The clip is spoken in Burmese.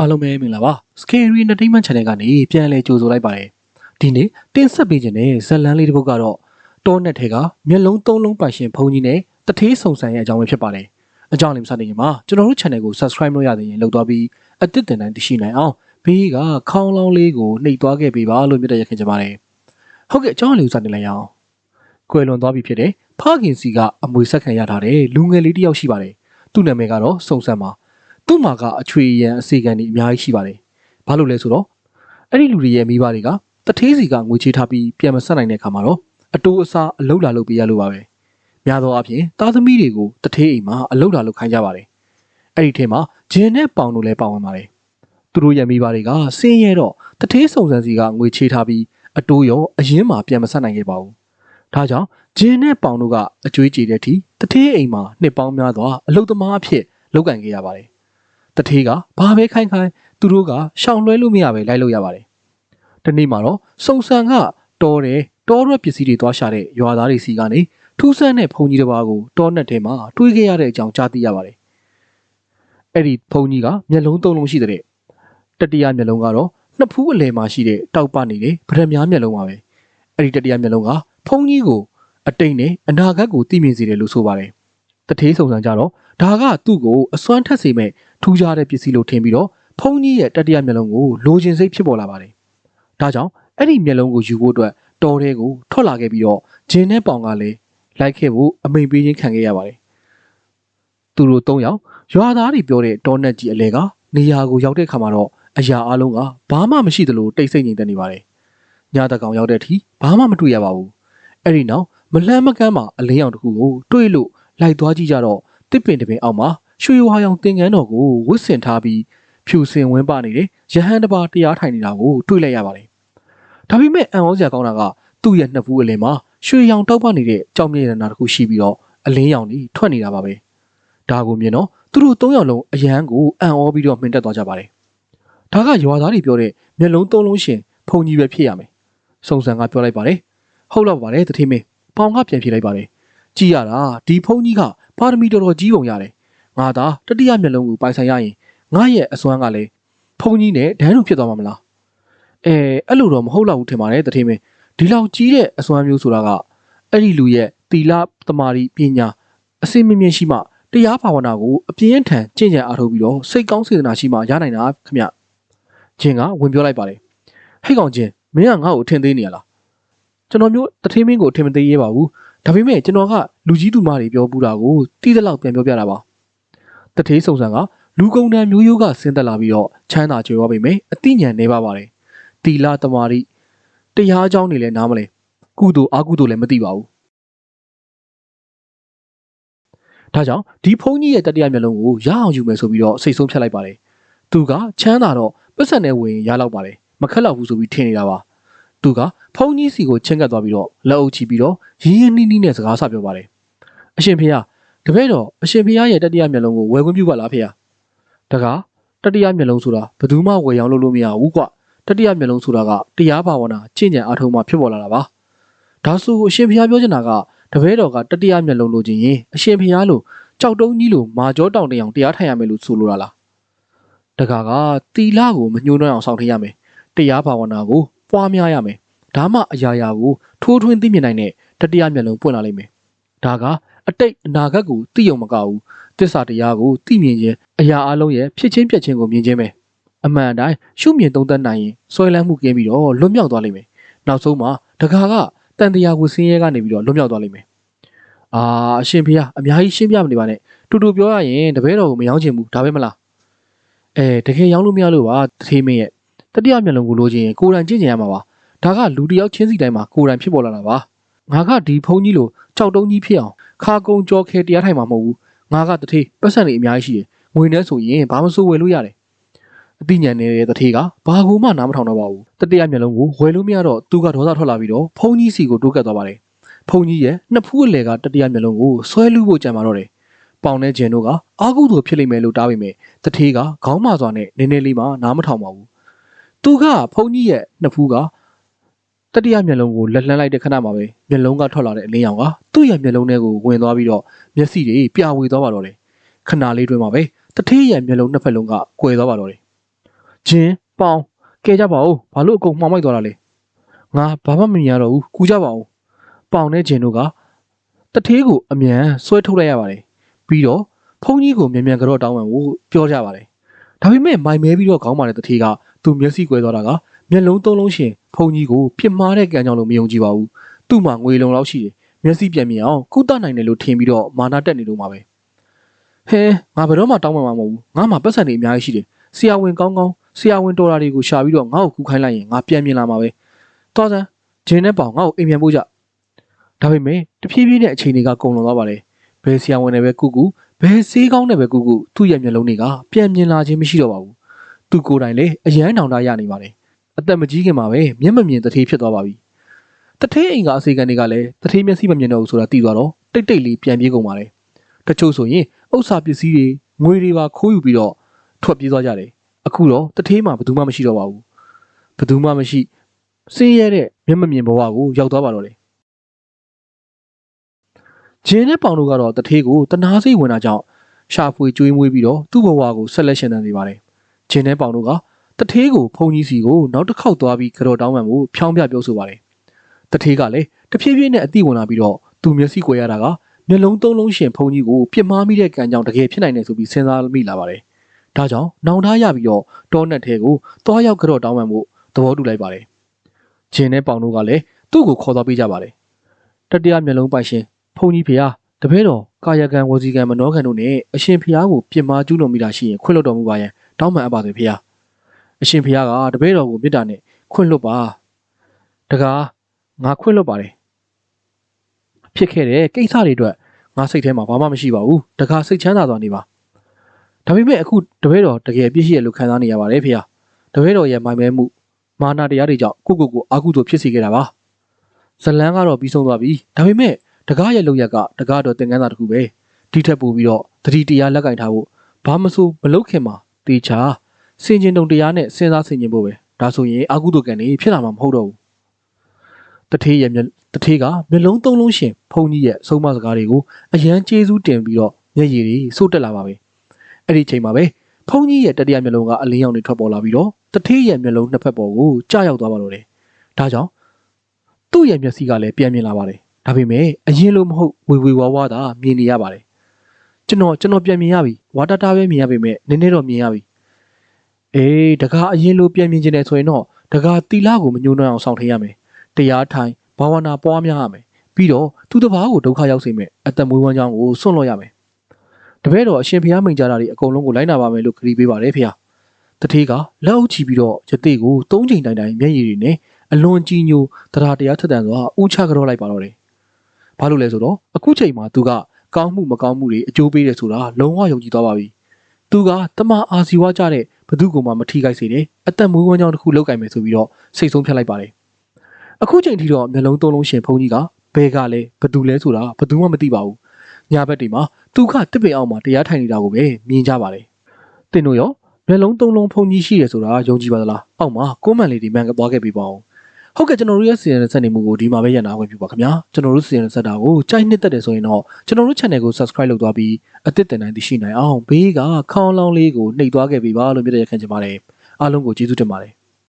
အားလုံးပဲမင်္ဂလာပါ Scary Entertainment Channel ကနေပြန်လည်ကြိုဆိုလိုက်ပါတယ်ဒီနေ့တင်ဆက်ပေးခြင်းတဲ့ဇတ်လန်းလေးတစ်ပုဒ်ကတော့တောနဲ့ထဲကမျက်လုံးသုံးလုံးပိုင်ရှင်ဘုံကြီးနဲ့တထေးဆုံဆန်ရဲ့အကြောင်းပဲဖြစ်ပါတယ်အကြောင်းလေးမစတင်ခင်မှာကျွန်တော်တို့ channel ကို subscribe လုပ်ရသေးရင်လုပ်သွားပြီးအသစ်တင်တိုင်းသိရှိနိုင်အောင်ဘေးကခေါင်းလောင်းလေးကိုနှိပ်သွားခဲ့ပေးပါလို့မြတ်တဲ့ရခင်ကြပါတယ်ဟုတ်ကဲ့အကြောင်းလေးကိုစတင်လိုက်ရအောင်ကွယ်လွန်သွားပြီဖြစ်တဲ့ဖခင်စီကအမွေဆက်ခံရထားတဲ့လူငယ်လေးတစ်ယောက်ရှိပါတယ်သူ့နာမည်ကတော့စုံစံပါ သူ့မှာကအချွေရန်အစီခံတွေအများကြီးရှိပါတယ်။ဘာလို့လဲဆိုတော့အဲ့ဒီလူတွေရဲ့မိဘတွေကတထေးစီကငွေချေးထားပြီးပြန်မဆက်နိုင်တဲ့အခါမှာတော့အတူအစားအလုပ်လာလုပ်ပေးရလို့ပါပဲ။များသောအားဖြင့်သားသမီးတွေကိုတထေးအိမ်မှာအလုပ်လာလုပ်ခိုင်းကြပါတယ်။အဲ့ဒီထဲမှာဂျင်းနဲ့ပေါင်တို့လည်းပါဝင်ပါတယ်။သူတို့ရဲ့မိဘတွေကစင်းရဲတော့တထေးစုံစံစီကငွေချေးထားပြီးအတိုးရောအရင်မှာပြန်မဆက်နိုင်ခဲ့ပါဘူး။ဒါကြောင့်ဂျင်းနဲ့ပေါင်တို့ကအကျွေးကြေတဲ့အထိတထေးအိမ်မှာနှစ်ပေါင်းများစွာအလုပ်သမားအဖြစ်လုပ်ကင်ခဲ့ရပါတယ်။ တထေးကဘာပဲခိုင်းခိုင်းသူတို့ကရှောင်လွှဲလို့မရပဲလိုက်လို့ရပါတယ်။ဒီနေ့မှာတော့စုံစံကတော်တယ်တော်ရွက်ပစ္စည်းတွေသွားရှာတဲ့ရွာသားတွေစီကနေထူးဆန်းတဲ့ဘုံကြီးတစ်ပါးကိုတောနဲ့ထဲမှာတွေးခဲ့ရတဲ့အကြောင်းကြားသိရပါတယ်။အဲ့ဒီဘုံကြီးကမျက်လုံးသုံးလုံးရှိတဲ့တတိယမျက်လုံးကတော့နှစ်ဖူးအလယ်မှာရှိတဲ့တောက်ပနေတဲ့ဗရမ ्या မျက်လုံးပါပဲ။အဲ့ဒီတတိယမျက်လုံးကဘုံကြီးကိုအတိတ်နဲ့အနာဂတ်ကိုသိမြင်စေတယ်လို့ဆိုပါတယ်။ တထေးစုံစံကြတော့ဒါကသူ့ကိုအစွမ်းထက်စေမဲ့ထူးခြားတဲ့ပစ္စည်းလို့ထင်ပြီးတော့ဖုန်းကြီးရဲ့တတိယမျက်လုံးကိုလိုချင်စိတ်ဖြစ်ပေါ်လာပါတယ်။ဒါကြောင့်အဲ့ဒီမျက်လုံးကိုယူဖို့အတွက်တော်တဲ့ကိုထွက်လာခဲ့ပြီးတော့ဂျင်းနဲ့ပေါင်ကလည်းလိုက်ခဲ့ဖို့အမိန်ပေးခြင်းခံခဲ့ရပါတယ်။သူတို့၃ယောက်ရွာသားတွေပြောတဲ့တောနက်ကြီးအလဲကနေရာကိုရောက်တဲ့ခါမှာတော့အရာအလုံးကဘာမှမရှိသလိုတိတ်ဆိတ်ငြိမ်သက်နေပါတယ်။ညတကောင်ရောက်တဲ့အထိဘာမှမတွေ့ရပါဘူး။အဲ့ဒီနောက်မလှမ်းမကမ်းမှာအလင်းရောင်တစ်ခုကိုတွေ့လို့ လိုက်သွားကြည့်ကြတော့တစ်ပင်တစ်ပင်အောက်မှာရွှေဝါရောင်သင်္ကန်းတော်ကိုဝတ်ဆင်ထားပြီးဖြူစင်ဝင်းပနေတဲ့ရဟန်းတစ်ပါးတရားထိုင်နေတာကိုတွေ့လိုက်ရပါတယ်။ဒါပေမဲ့အံ့ဩစရာကောင်းတာကသူ့ရဲ့နှစ်ဖူးအလင်းမှာရွှေရောင်တောက်ပနေတဲ့ကြောင်မြေရနာတစ်ခုရှိပြီးတော့အလင်းရောင်ကြီးထွက်နေတာပါပဲ။ဒါကိုမြင်တော့သူတို့သုံးယောက်လုံးအရန်ကိုအံ့ဩပြီးတော့မှင်တက်သွားကြပါတယ်။ဒါကရွာသားတွေပြောတဲ့မျက်လုံးသုံးလုံးရှင်ဖုန်ကြီးပဲဖြစ်ရမယ်။စုံစံကပြောလိုက်ပါတယ်။ဟုတ်တော့ပါတယ်တထင်းမင်း။ပေါင်ကပြန်ဖြေလိုက်ပါတယ်။ ကြည်ရတာဒီဖုန်ကြီးကပါရမီတော်တော်ကြီးပုံရတယ်။ငါသာတတိယမျက်လုံးကိုပိုင်ဆိုင်ရရင်ငါရဲ့အစွမ်းကလည်းဖုန်ကြီးနဲ့ဒန်းလူဖြစ်သွားမှာမလား။အဲအဲ့လိုတော့မဟုတ်တော့ဘူးထင်ပါတယ်တထင်းမင်း။ဒီလောက်ကြီးတဲ့အစွမ်းမျိုးဆိုတာကအဲ့ဒီလူရဲ့တီလာတမာရီပညာအစင်မြင့်မြင့်ရှိမှတရားဘာဝနာကိုအပြင်းထန်ကျင့်ကြံအားထုတ်ပြီးတော့စိတ်ကောင်းစေတနာရှိမှရနိုင်တာခင်ဗျ။ချင်းကဝင်ပြောလိုက်ပါတယ်။ဟဲ့ကောင်ချင်းမင်းကငါ့ကိုထင်သေးနေရလား။ကျွန်တော်မျိုးတထင်းမင်းကိုထင်မသေးရဲပါဘူး။ ဒါပေမဲ့ကျွန်တော်ကလူကြီးသူမတွေပြောပူတာကိုတီးတဲ့လောက်ပြန်ပြောပြတာပါ။တထေးစုံစံကလူကုံတန်မျိုးရိုးကဆင်းသက်လာပြီးတော့ချမ်းသာကြွယ်ဝပေမဲ့အတိညာဏ်နေပါပါတယ်။တီလာတမာရီတရားအကြောင်းတွေလည်းနားမလဲ။ကုသိုလ်အကုသိုလ်လည်းမသိပါဘူး။ဒါကြောင့်ဒီဖုန်းကြီးရဲ့တတိယမျက်လုံးကိုရအောင်ယူမယ်ဆိုပြီးတော့စိတ်ဆုံးဖြတ်လိုက်ပါတယ်။သူကချမ်းသာတော့ပတ်စံနဲ့ဝင်ရလောက်ပါတယ်။မခက်တော့ဘူးဆိုပြီးထင်နေတာပါ။ သူကဖုန်းကြီးစီကိုချင်းကပ်သွားပြီးတော့လက်အုပ်ချပြီးတော့ရင်းရင်းနှီးနှီးနဲ့စကားဆပြောပါတယ်။အရှင်ဖေဟာတပည့်တော်အရှင်ဖေရဲ့တတိယမျက်လုံးကိုဝယ်ခွင့်ပြုပါလားဖေဟာ။တကားတတိယမျက်လုံးဆိုတာဘယ်သူမှဝယ်ရောင်းလို့လို့မရဘူးကွ။တတိယမျက်လုံးဆိုတာကတရားဘာဝနာကျင့်ကြံအားထုတ်မှဖြစ်ပေါ်လာတာပါ။ဒါဆိုအရှင်ဖေပြောချင်တာကတပည့်တော်ကတတိယမျက်လုံးလိုချင်ရင်အရှင်ဖေလို့ကြောက်တုံးကြီးလိုမာကြောတောင်တရောင်တရားထိုင်ရမယ်လို့ဆိုလိုတာလား။တကားကတီလာကိုမညှိုးနှွမ်းအောင်ဆောင်ထည့်ရမယ်။တရားဘာဝနာကို ပွားများရမယ်။ဒါမှအရာရာကိုထိုးထွင်းသိမြင်နိုင်တဲ့တတိယမျက်လုံးပွင့်လာလိမ့်မယ်။ဒါကအတိတ်အနာဂတ်ကိုသိုံမကဘူး။သစ္စာတရားကိုသိမြင်ခြင်းအရာအလုံးရဲ့ဖြစ်ချင်းပြက်ချင်းကိုမြင်ခြင်းပဲ။အမှန်အတိုင်းရှုမြင်သုံးသပ်နိုင်ရင်ဆွဲလန်းမှုကင်းပြီးတော့လွတ်မြောက်သွားလိမ့်မယ်။နောက်ဆုံးမှာတကာကတန်တရားကိုဆင်းရဲကနေပြီးတော့လွတ်မြောက်သွားလိမ့်မယ်။အာအရှင်ဖေအများကြီးရှင်းပြမနေပါနဲ့။တူတူပြောရရင်တပည့်တော်ကိုမယောင်းချင်ဘူးဒါပဲမလား။အဲတကယ်ရောင်းလို့မရလို့ပါတထေးမင်းရဲ့ တတိယမျက်လုံးကိုလိုချင်ရင်ကိုယ်တိုင်ကြည့်ကြရမှာပါ။ဒါကလူတစ်ယောက်ချင်းစီတိုင်းမှာကိုယ်တိုင်ဖြစ်ပေါ်လာတာပါငါကဒီဖုန်းကြီးလိုကြောက်တုံးကြီးဖြစ်အောင်ခါကုံကြောခဲတရားထိုင်မှာမဟုတ်ဘူးငါကတထေးပတ်စံတွေအများကြီးရှိတယ်ငွေနဲ့ဆိုရင်ဘာမှစိုးဝယ်လို့ရတယ်အသိဉာဏ်နေတဲ့တထေးကဘာကူမှနားမထောင်တော့ပါဘူးတတိယမျက်လုံးကိုဝယ်လို့မရတော့သူကဒေါသထွက်လာပြီးတော့ဖုန်းကြီးစီကိုတိုးကပ်သွားပါတယ်ဖုန်းကြီးရဲ့နှစ်ဖူးအလယ်ကတတိယမျက်လုံးကိုဆွဲလူဖို့ကြံပါတော့တယ်ပေါင်နဲ့ဂျင်တို့ကအာကုသို့ဖြစ်လိမ့်မယ်လို့တားပေမဲ့တထေးကခေါင်းမစွာနဲ့နည်းနည်းလေးမှနားမထောင်ပါဘူး သူကဖုန်းကြီးရဲ့နှစ်ဖူးကတတိယမျက်လုံးကိုလက်လှမ်းလိုက်တဲ့ခဏမှာပဲမျက်လုံးကထွက်လာတဲ့အလင်းရောင်ကသူ့ရဲ့မျက်လုံးထဲကိုဝင်သွားပြီးတော့မျက်စိတွေပြဝေသွားပါတော့တယ်ခဏလေးတွင်မှာပဲတထေးရဲ့မျက်လုံးနှစ်ဖက်လုံးကကွယ်သွားပါတော့တယ်ဂျင်းပေါင်ကဲကြပါဦးဘာလို့အကုန်မှောင်မိုက်သွားတာလဲငါဘာမှမမြင်ရတော့ဘူးကူကြပါဦးပေါင်နဲ့ဂျင်းတို့ကတထေးကိုအမြန်ဆွဲထုတ်လိုက်ရပါတယ်ပြီးတော့ဖုန်းကြီးကိုမြန်မြန်ကြော့တောင်းပန်ဖို့ပြောကြပါတယ်ဒါပေမဲ့မိုင်မဲပြီးတော့ခေါင်းမာတဲ့တထေးက သူမျက်စိကွဲသွားတာကမျက်လုံးသုံးလုံးရှင်ဖုန်းကြီးကိုပြစ်မှားတဲ့ကံကြောင့်လို့မယုံကြည်ပါဘူးသူ့မှာငွေလုံလောက်ရှိတယ်မျက်စိပြန်မြင်အောင်ကုသနိုင်တယ်လို့ထင်ပြီးတော့မာနာတက်နေလို့မှာပဲဟဲငါဘယ်တော့မှတောင်းပန်မှာမဟုတ်ဘူးငါမှပတ်စံတွေအများကြီးရှိတယ်ဆရာဝန်ကောင်းကောင်းဆရာဝန်တော်တာတွေကိုရှာပြီးတော့ငါ့ကိုကူခိုင်းလိုက်ရင်ငါပြန်မြင်လာမှာပဲတော်စမ်းဂျင်းနဲ့ပေါင်ငါ့ကိုအိမ်ပြန်ပို့ကြဒါပေမဲ့တဖြည်းဖြည်းနဲ့အချိန်တွေကကုန်လွန်သွားပါတယ်ဘယ်ဆရာဝန်နဲ့ပဲကူကူဘယ်ဆေးကောင်းနဲ့ပဲကူကူသူ့ရဲ့မျက်လုံးတွေကပြန်မြင်လာခြင်းမရှိတော့ပါဘူး သူကိုယ်တိုင်လည်းအယမ်းတောင်တရနေပါတယ်အသက်မကြီးခင်မှာပဲမျက်မမြင်တထေးဖြစ်သွားပါပြီတထေးအိမ်ကအစီကန်တွေကလည်းတထေးမျက်စိမမြင်တော့ဘူးဆိုတာသိသွားတော့တိတ်တိတ်လေးပြန်ပြေးကုန်ပါတယ်တချို့ဆိုရင်ဥစ္စာပစ္စည်းတွေငွေတွေပါခိုးယူပြီးတော့ထွက်ပြေးသွားကြတယ်အခုတော့တထေးမှာဘယ်သူမှမရှိတော့ပါဘူးဘယ်သူမှမရှိစင်းရဲတဲ့မျက်မမြင်ဘဝကိုရောက်သွားပါတော့တယ်ဂျင်းနဲ့ပေါင်တို့ကတော့တထေးကိုတနာစိတ်ဝင်တာကြောင့်ရှာဖွေကြွေးမွေးပြီးတော့သူ့ဘဝကိုဆက်လက်ရှင်သန်နေပါတယ် ဂျင်းနဲ့ပေါင်တို့ကတထေးကိုဖုန်ကြီးစီကိုနောက်တစ်ခေါက်သွားပြီးကြော်တောင်းပန်မှုဖြောင်းပြပြောဆိုပါတယ်တထေးကလည်းတဖြည်းဖြည်းနဲ့အတိဝင်လာပြီးတော့သူမျက်စိကွယ်ရတာကမျက်လုံးသုံးလုံးရှင်ဖုန်ကြီးကိုပြစ်မှားမိတဲ့ကံကြောင့်တကယ်ဖြစ်နိုင်တယ်ဆိုပြီးစဉ်းစားမိလာပါတယ်ဒါကြောင့်နောင်ထားရပြီးတော့တောနက်ထဲကိုတွားရောက်ကြော့တောင်းပန်ဖို့သဘောတူလိုက်ပါတယ်။ဂျင်းနဲ့ပေါင်တို့ကလည်းသူ့ကိုခေါ်သွားပေးကြပါတယ်။တတိယမျက်လုံးပိုင်ရှင်ဖုန်ကြီးဖေဟာတပည့်တော်ကာယကံဝစီကံမနောကံတို့နဲ့အရှင်ဖေဟာကိုပြင်မာကျူးလွန်မိတာရှိရင်ခွင့်လွှတ်တော်မူပါရန် တောင်းပန်အပ်ပါစေဖေဟာ။အရှင်ဖေဟာကတပည့်တော်ကိုမေတ္တာနဲ့ခွင့်လွှတ်ပါ။တကားငါခွင့်လွှတ်ပါတယ်။ဖြစ်ခဲ့တဲ့ကိစ္စတွေအတွက်ငါစိတ်ထဲမှာဘာမှမရှိပါဘူး။တကားစိတ်ချမ်းသာသွားနေပါ။ဒါပေမဲ့အခုတပည့်တော်တကယ်အပြစ်ရှိရလို့ခံစားနေရပါတယ်ဖေ။တပည့်တော်ရဲ့မိုင်မဲမှုမာနာတရားတွေကြောင့်ကိုကိုကိုအာကုသို့ဖြစ်စေခဲ့တာပါ။ဇလန်းကတော့ပြီးဆုံးသွားပြီ။ဒါပေမဲ့တကားရဲ့လောက်ရက်ကတကားတော့သင်ခန်းစာတစ်ခုပဲ။ဒီထက်ပိုပြီးတော့တတိတရားလက်ကင်ထားဖို့ဘာမဆိုမလုပ်ခင်မှာ တေချာစင်ကျင်တုံတရားနဲ့စဉ်းစားဆင်ခြင်ဖို့ပဲ။ဒါဆိုရင်အာကုသို့ကံနေဖြစ်လာမှာမဟုတ်တော့ဘူး။တထေးရဲ့မျက်တထေးကမျက်လုံးသုံးလုံးရှင်ဖုန်ကြီးရဲ့အဆုံးအမစကားတွေကိုအယမ်းကျေးဇူးတင်ပြီးတော့မျက်ရည်တွေစို့တက်လာပါပဲ။အဲ့ဒီချိန်မှာပဲဖုန်းကြီးရဲ့တတိယမျက်လုံးကအလင်းရောင်တွေထွက်ပေါ်လာပြီးတော့တထေးရဲ့မျက်လုံးနှစ်ဖက်ပေါ်ကိုကြားရောက်သွားပါတော့တယ်။ဒါကြောင့်သူ့ရဲ့မျက်စိကလည်းပြန်မြင်လာပါတယ်။ဒါပေမဲ့အရင်လိုမဟုတ်ဝေဝေဝါးဝါးသာမြင်နေရပါတယ်။ ကျွန်တော်ကျွန်တော်ပြန်မြင်ရပြီ။ဝါတာတာပဲမြင်ရပေမဲ့နည်းနည်းတော့မြင်ရပြီ။အေးတကားအရင်လိုပြန်မြင်ခြင်းနဲ့ဆိုရင်တော့တကားတီလာကိုမညှိုးနှောင်းအောင်ဆောင်ထည့်ရမယ်။တရားထိုင်ဘာဝနာပွားများရမယ်။ပြီးတော့သူတစ်ပါးကိုဒုက္ခရောက်စေမယ်။အသက်မွေးဝမ်းကြောင်းကိုဆွန့်လွတ်ရမယ်။တပည့်တော်အရှင်ဘုရားမိန့်ကြားတာတွေအကုန်လုံးကိုလိုက်နာပါမယ်လို့ခရီးပေးပါတယ်ဖေ။တထေးကလက်အုပ်ချီပြီးတော့ယသိကိုသုံးချိန်တိုင်တိုင်မျက်ရည်တွေနဲ့အလွန်ကြီးညိုတရားတရားထက်သန်စွာဥချကြောလိုက်ပါတော့တယ်။ဘာလို့လဲဆိုတော့အခုချိန်မှာသူက ကောင်းမှုမကောင်းမှုတွေအကျိုးပေးတယ်ဆိုတာလုံးဝယုံကြည်သွားပါပြီ။သူကတမအာစီဝါကြတဲ့ဘသူကမှမထိခိုက်စေတယ်။အသက်မွေးဝမ်းကြောင်းတစ်ခုလောက်ကင်မယ်ဆိုပြီးတော့စိတ်ဆုံးဖြတ်လိုက်ပါတယ်။အခုချိန်ထိတော့မျက်လုံးသုံးလုံးရှင်ဖုန်းကြီးကဘဲကလဲဘသူလဲဆိုတာဘသူမှမသိပါဘူး။ညဘက်တွေမှာသူကတစ်ပင်အောင်မှာတရားထိုင်နေတာကိုပဲမြင်ကြပါတယ်။တင်တို့ရောမျက်လုံးသုံးလုံးဖုန်ကြီးရှိရဆိုတာယုံကြည်ပါသလား။အောက်မှာကွန်မန့်လေးဒီမန်ကသွားခဲ့ပြီးပါအောင်။ ဟုတ်ကဲ့ကျွန်တော်တို့ရဲ့စီရင်ဆက်နေမှုကိုဒီမှာပဲရန်နာခွင့်ပြုပါခင်ဗျာ။ကျွန်တော်တို့စီရင်ဆက်တာကိုကြိုက်နှစ်သက်တယ်ဆိုရင်တော့ကျွန်တော်တို့ channel ကို subscribe လုပ်သွားပြီးအသစ်တင်နိုင်သိရှိနိုင်အောင်ဘေးကခေါင်းလောင်းလေးကိုနှိပ်သွားခဲ့ပြီးပါလို့မြတ်ရခံချင်ပါတယ်။အားလုံးကိုကျေးဇူးတင်ပါတယ်